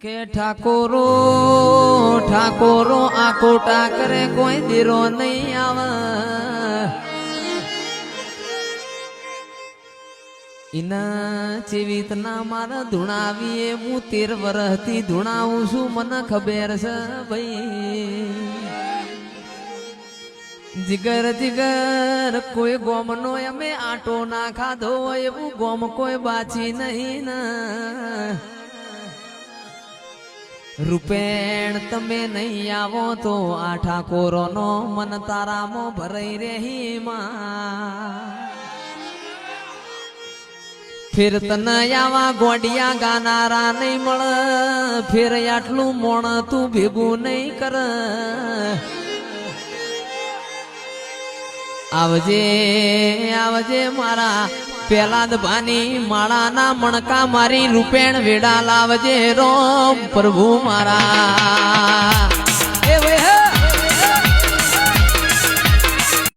કે ઠાકોરો ઠાકોરો આખો ટાકરે કોઈ દીરો નહીં આવે. ઇના ચેવીતના મારા ધૂણાવીએ, હું તેર વરહતી ધૂણાવું છું, મને ખબર છે ભાઈ. જીગર જીગર, કોઈ ગોમનો અમે આટો ના ખાધો એવું ગોમ કોઈ બાચી નહીં ના. રૂપેણ, તમે નહીં આવો તો આ ઠાકોરોનો મન તારામો ભરાઈ રહી માં. ફેર તને આવા ગોડિયા ગાનારા નહીં મળ. ફેર આટલું મોણ તું ભેગું નહીં કર. આવજે આવજે મારા પેલા ભાની માળાના મણકા મારી રૂપેણ વેડા લાવજે રોમ પ્રભુ મારા.